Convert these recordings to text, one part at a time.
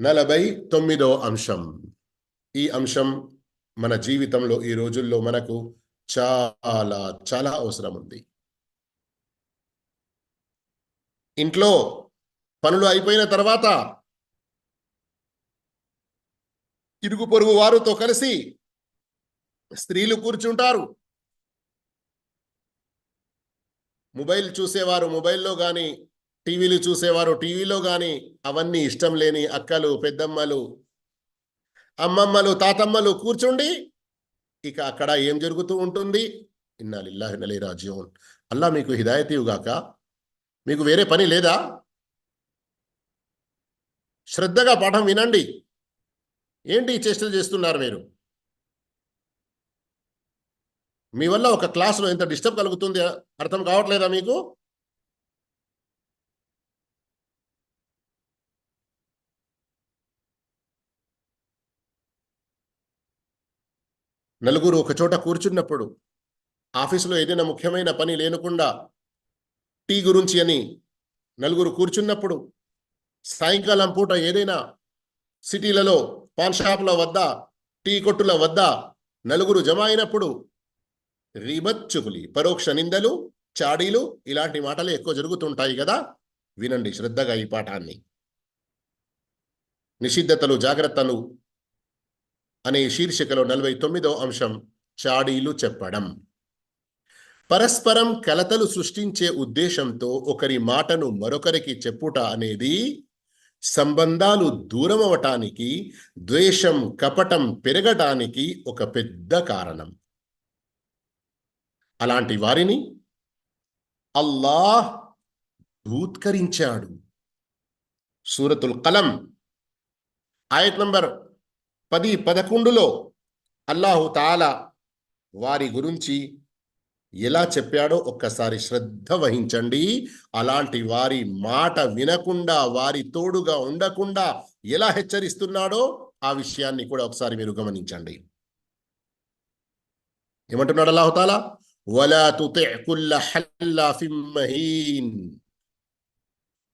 నలభై తొమ్మిదో అంశం. ఈ అంశం మన జీవితంలో ఈ రోజుల్లో మనకు చాలా చాలా అవసరం ఉంది ఇంట్లో పనులు అయిపోయిన తర్వాత ఇరుగు పొరుగు వారితో కలిసి స్త్రీలు కూర్చుంటారు. మొబైల్ చూసేవారు మొబైల్లో కానీ టీవీలు చూసేవారు. టీవీలో కానీ అవన్నీ ఇష్టం లేని అక్కలు పెద్దమ్మలు అమ్మమ్మలు తాతమ్మలు కూర్చుండి ఇక అక్కడ ఏం జరుగుతూ ఉంటుంది? ఇన్నాలిల్లాహి నలీ రాజ్యం అల్లా మీకు హిదాయతీవుగాక మీకు వేరే పని లేదా? శ్రద్ధగా పాఠం వినండి. ఏంటి ఈ చేష్టలు చేస్తున్నారు మీరు? మీ వల్ల ఒక క్లాస్లో ఎంత డిస్టర్బ్ కలుగుతుంది అర్థం కావట్లేదా మీకు? నలుగురు ఒక చోట కూర్చున్నప్పుడు ఆఫీసులో ఏదైనా ముఖ్యమైన పని లేనకుండా టీ గురించి అని నలుగురు కూర్చున్నప్పుడు సాయంకాలం పూట ఏదైనా సిటీలలో పాన్ షాపుల వద్ద టీ కొట్టుల వద్ద నలుగురు జమ అయినప్పుడు రీబత్ చుకులి పరోక్ష నిందలు చాడీలు ఇలాంటి మాటలు ఎక్కువ జరుగుతుంటాయి కదా? వినండి శ్రద్ధగా ఈ పాఠాన్ని. నిషిద్ధతలు జాగ్రత్తలు అనే శీర్షికలో నలభై తొమ్మిదో అంశం చాడీలు చెప్పడం. పరస్పరం కలతలు సృష్టించే ఉద్దేశంతో ఒకరి మాటను మరొకరికి చెప్పుట అనేది సంబంధాలు దూరమవటానికి ద్వేషం కపటం పెరగటానికి ఒక పెద్ద కారణం. అలాంటి వారిని అల్లాహ్ భూత్కరించాడు సూరతుల్ కలం ఆయత్ నంబర్ పది పదకొండులో అల్లాహు తాలా వారి గురించి ఎలా చెప్పాడో ఒక్కసారి శ్రద్ధ వహించండి. అలాంటి వారి మాట వినకుండా వారి తోడుగా ఉండకుండా ఎలా హెచ్చరిస్తున్నాడో ఆ విషయాన్ని కూడా ఒకసారి మీరు గమనించండి. ఏమంటున్నాడు అల్లాహుతాలా వలా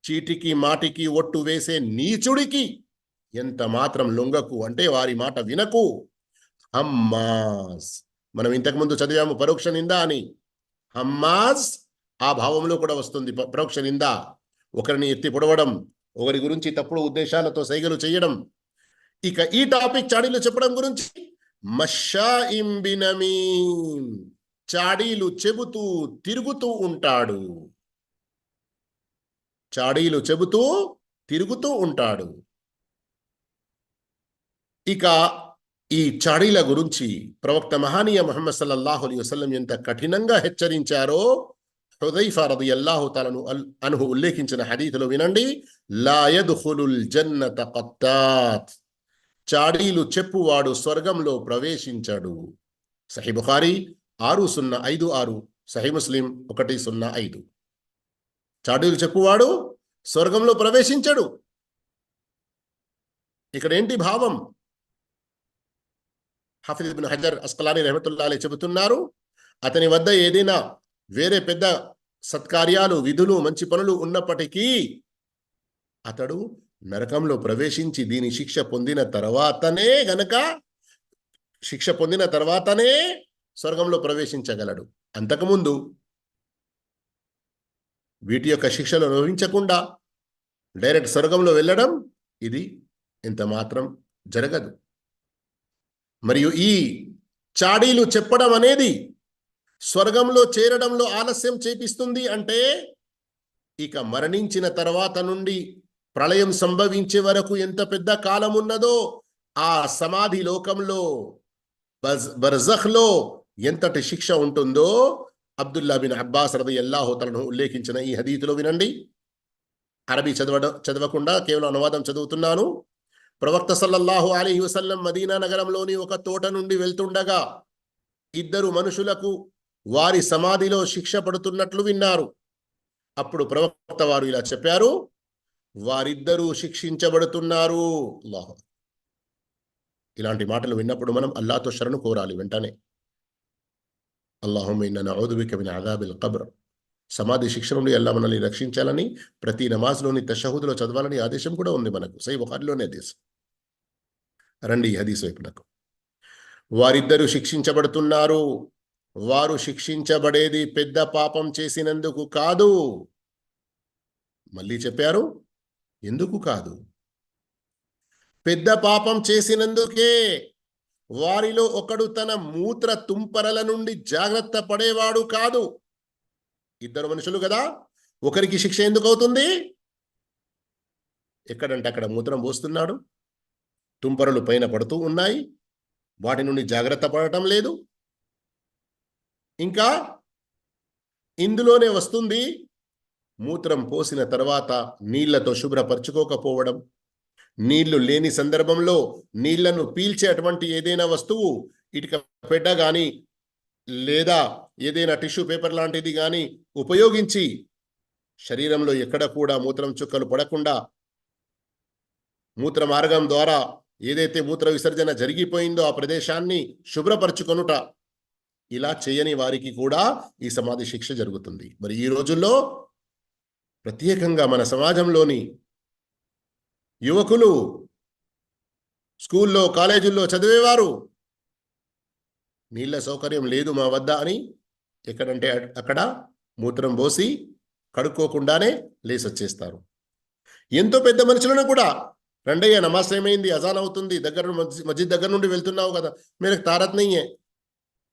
చీటికి మాటికి ఒట్టు వేసే నీచుడికి ఎంత మాత్రం లొంగకు అంటే వారి మాట వినకు. హమ్మాస్ మనం ఇంతకుముందు చదివాము పరోక్ష నింద అని. హమ్మాస్ ఆ భావంలో కూడా వస్తుంది పరోక్ష నింద. ఒకరిని ఎత్తి పొడవడం ఒకరి గురించి తప్పుడు ఉద్దేశాలతో సైగలు చేయడం. ఇక ఈ టాపిక్ చాడీలు చెప్పడం గురించి మషాయిం బినమీం. చాడీలు చెబుతూ తిరుగుతూ ఉంటాడు. చాడీలు చెబుతూ తిరుగుతూ ఉంటాడు. ఇక ఈ చాడీల గురించి ప్రవక్త మహానీయ మొహమ్మద్ సల్లల్లాహు అలీ వసలం ఎంత కఠినంగా హెచ్చరించారో హుదైఫా రదియల్లాహు తలను అనుహు ఉల్లేఖించిన హదీతులో వినండి. లా జన్నత కత్తాత్ చాడీలు చెప్పువాడు స్వర్గంలో ప్రవేశించాడు. సహీ బుఖారి ఆరు సున్నా ఐదు ఆరు సహీ ముస్లిం ఒకటి సున్నా ఐదు. చాడీలు చెప్పువాడు స్వర్గంలో ప్రవేశించడు. ఇక్కడ ఏంటి భావం? హఫీజ్ బిన్ హజర్ అస్కలాని రహమతుల్లా చెబుతున్నారు అతని వద్ద ఏదైనా వేరే పెద్ద సత్కార్యాలు విధులు మంచి పనులు ఉన్నప్పటికీ అతడు నరకంలో ప్రవేశించి దీని శిక్ష పొందిన తర్వాతనే గనక శిక్ష పొందిన తర్వాతనే స్వర్గంలో ప్రవేశించగలడు. అంతకుముందు వీటి యొక్క శిక్షలు అనుభవించకుండా డైరెక్ట్ స్వర్గంలో వెళ్ళడం ఇది ఎంత మాత్రం జరగదు. మరియు ఈ చాడీలు చెప్పడం అనేది స్వర్గంలో చేరడంలో ఆలస్యం చేపిస్తుంది అంటే ఇక మరణించిన తర్వాత నుండి ప్రళయం సంభవించే వరకు ఎంత పెద్ద కాలం ఉన్నదో ఆ సమాధి లోకంలో బర్జహ్లో ఎంతటి శిక్ష ఉంటుందో అబ్దుల్లా బిన్ అబ్బాస్ రది అల్లాహోతలను ఉల్లేఖించిన ఈ హదీతులో వినండి. అరబీ చదవడం చదవకుండా కేవలం అనువాదం చదువుతున్నాను. ప్రవక్త సల్లల్లాహు అలీ వసల్లం మదీనా నగరంలోని ఒక తోట నుండి వెళ్తుండగా ఇద్దరు మనుషులకు వారి సమాధిలో శిక్ష పడుతున్నట్లు విన్నారు. అప్పుడు ప్రవక్త వారు ఇలా చెప్పారు వారిద్దరూ శిక్షించబడుతున్నారు. ఇలాంటి మాటలు విన్నప్పుడు మనం అల్లాతో శరణు కోరాలి వెంటనే. అల్లాహుమిన్ అదాబిల్ కబ్ర సమాధి శిక్ష నుండి అల్లా మనల్ని రక్షించాలని ప్రతి నమాజ్లోని తషహుద్లో చదవాలని ఆదేశం కూడా ఉంది మనకు. సై ఒకటిలోనే దేశం రండి హదీస్ వైపునకు వారిద్దరూ శిక్షించబడుతున్నారు. వారు శిక్షించబడేది పెద్ద పాపం చేసినందుకు కాదు. మళ్ళీ చెప్పారు ఎందుకు కాదు? పెద్ద పాపం చేసినందుకే వారిలో ఒకడు తన మూత్ర తుంపరల నుండి జాగ్రత్త పడేవాడు కాదు. ఇద్దరు మనుషులు కదా ఒకరికి శిక్ష ఎందుకు అవుతుంది? ఎక్కడంటే అక్కడ మూత్రం పోస్తున్నాడు తుంపరలు పైన పడుతూ ఉన్నాయి. వాటి నుండి జాగ్రత్త పడటం లేదు. ఇంకా ఇందులోనే వస్తుంది మూత్రం పోసిన తర్వాత నీళ్ళతో శుభ్రపరచుకోకపోవడం. నీళ్ళు లేని సందర్భంలో నీళ్ళను పీల్చే అటువంటి ఏదైనా వస్తువు ఇటుక పెట్ట కానీ లేదా ఏదైనా టిష్యూ పేపర్ లాంటిది కానీ ఉపయోగించి శరీరంలో ఎక్కడ కూడా మూత్రం చుక్కలు పడకుండా మూత్ర మార్గం ద్వారా ఏదైతే మూత్ర విసర్జన జరిగిపోయిందో ఆ ప్రదేశాన్ని శుభ్రపరచుకొనుట. ఇలా చేయని వారికి కూడా ఈ సమాధి శిక్ష జరుగుతుంది. మరి ఈ రోజుల్లో ప్రత్యేకంగా మన సమాజంలోని యువకులు స్కూల్లో కాలేజీల్లో చదివేవారు నీళ్ళ సౌకర్యం లేదు మా వద్ద అని ఎక్కడంటే అక్కడ మూత్రం పోసి కడుక్కోకుండానే లేసొచ్చేస్తారు. ఎంతో పెద్ద మనుషులను కూడా రండయ్య నమాజ్ ఏమైంది అజాన్ అవుతుంది దగ్గర మస్జిద్ దగ్గర నుండి వెళ్తున్నావు కదా మీరు తారత్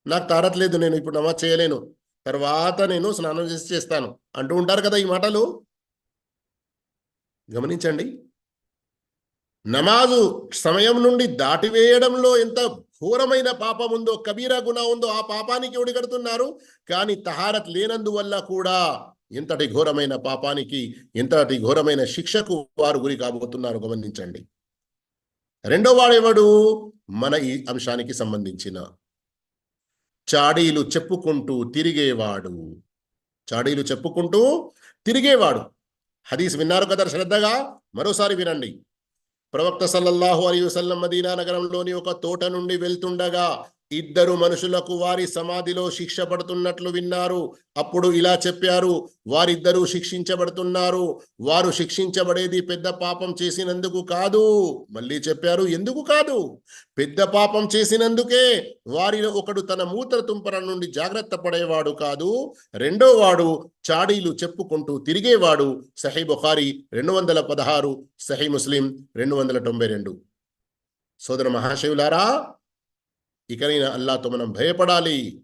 నాకు తారత్ లేదు నేను ఇప్పుడు నమాజ్ చేయలేను. తర్వాత నేను స్నానం చేసి చేస్తాను. అంటూ ఉంటారు కదా ఈ మాటలు? గమనించండి. నమాజు సమయం నుండి దాటివేయడంలో ఎంత ఘోరమైన పాపం ఉందో కబీరా గుణ ఉందో ఆ పాపానికి ఒడిగడుతున్నారు. కానీ తహారత్ లేనందువల్ల కూడా ఎంతటి ఘోరమైన పాపానికి ఎంతటి ఘోరమైన శిక్షకు వారు గురి కాబోతున్నారు. గమనించండి. రెండో వాడెవడు? మన ఈ అంశానికి సంబంధించిన. చాడీలు చెప్పుకుంటూ తిరిగేవాడు. చాడీలు చెప్పుకుంటూ తిరిగేవాడు. హదీస్ విన్నారు కదా శ్రద్ధగా? మరోసారి వినండి. ప్రవక్త సల్లల్లాహు అలీ వసల్లం మదీనా నగరంలోని ఒక తోట నుండి వెళ్తుండగా ఇద్దరు మనుషులకు వారి సమాధిలో శిక్ష పడుతున్నట్లు విన్నారు. అప్పుడు ఇలా చెప్పారు వారిద్దరూ శిక్షించబడుతున్నారు. వారు శిక్షించబడేది పెద్ద పాపం చేసినందుకు కాదు. మళ్ళీ చెప్పారు ఎందుకు కాదు? పెద్ద పాపం చేసినందుకే వారిలో ఒకడు తన మూత్ర తుంపర నుండి జాగ్రత్త పడేవాడు కాదు. రెండో వాడు చాడీలు చెప్పుకుంటూ తిరిగేవాడు. సహీ బుఖారి రెండు వందల పదహారు సహీ ముస్లిం రెండు వందల తొంభై రెండు. సోదర మహాశివులారా ఇకనైనా అల్లాతో మనం భయపడాలి.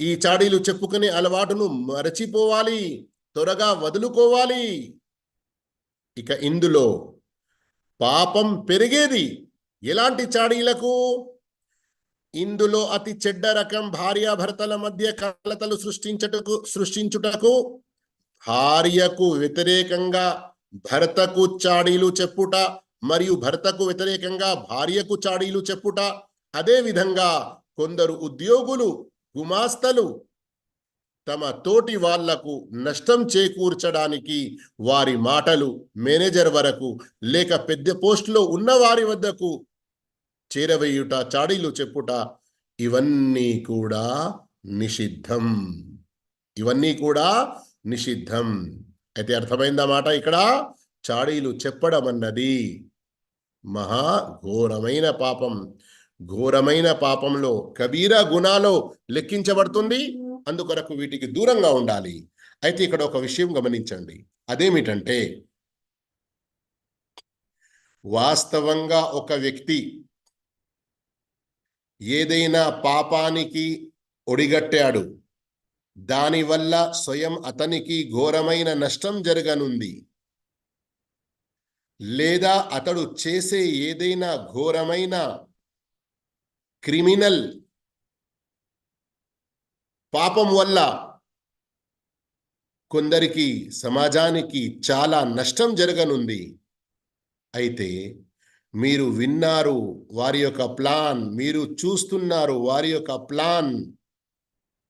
ఈ చాడీలు చెప్పుకునే అలవాటును మరచిపోవాలి. త్వరగా వదులుకోవాలి. ఇక ఇందులో పాపం పెరిగేది. ఎలాంటి చాడీలకు? ఇందులో అతి చెడ్డ రకం భార్యాభర్తల మధ్య కలతలు సృష్టించటకు సృష్టించుటకు భార్యకు వ్యతిరేకంగా భర్తకు చాడీలు చెప్పుట మరియు భర్తకు వ్యతిరేకంగా భార్యకు చాడీలు చెప్పుట అదేవిధంగా కొందరు ఉద్యోగులు గుమాస్తలు తమ తోటి వాళ్ళకు నష్టం చేకూర్చడానికి వారి మాటలు మేనేజర్ వరకు లేక పెద్ద పోస్టులో ఉన్న వారి వద్దకు చేరవేయుట చాడీలు చెప్పుట ఇవన్నీ కూడా నిషిద్ధం. ఇవన్నీ కూడా నిషిద్ధం. అయితే అర్థమైందా మాట ఇక్కడ? చాడీలు చెప్పడం అన్నది మహా ఘోరమైన పాపం. ఘోరమైన పాపంలో కబీరా గుణాలో లెక్కించబడుతుంది. అందుకొరకు వీటికి దూరంగా ఉండాలి. అయితే ఇక్కడ ఒక విషయం గమనించండి. అదేమిటంటే వాస్తవంగా ఒక వ్యక్తి ఏదైనా పాపానికి ఒడిగట్టాడు. దానివల్ల స్వయం అతనికి ఘోరమైన నష్టం జరగనుంది. లేదా అతడు చేసే ఏదైనా ఘోరమైన క్రిమినల్. పాపం వల్ల కొందరికి సమాజానికి చాలా నష్టం జరగనుంది. అయితే మీరు విన్నారు వారి యొక్క ప్లాన్ మీరు చూస్తున్నారు వారి యొక్క ప్లాన్.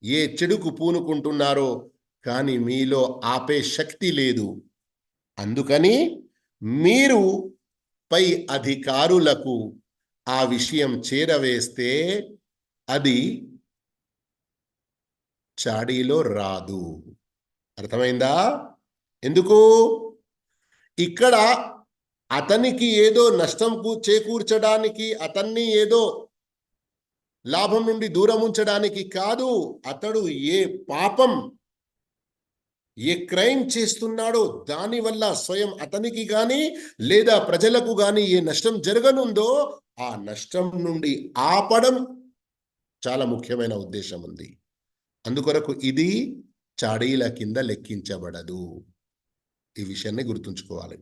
ఏ చెడుకు పూనుకుంటున్నారో కానీ మీలో ఆపే శక్తి లేదు. అందుకని మీరు పై అధికారులకు ఆ విషయం చేరవేస్తే అది చాడీలో రాదు. అర్థమైందా? ఎందుకు? ఇక్కడ అతనికి ఏదో నష్టం చేకూర్చడానికి అతన్ని ఏదో లాభం నుండి దూరం ఉంచడానికి కాదు అతడు ఏ పాపం ఏ క్రైమ్ చేస్తున్నాడో దానివల్ల స్వయం అతనికి కానీ లేదా ప్రజలకు కానీ ఏ నష్టం జరగనుందో ఆ నష్టం నుండి ఆపడం చాలా ముఖ్యమైన ఉద్దేశం ఉంది. అందుకొరకు ఇది చాడీల కింద లెక్కించబడదు. ఈ విషయాన్ని గుర్తుంచుకోవాలి.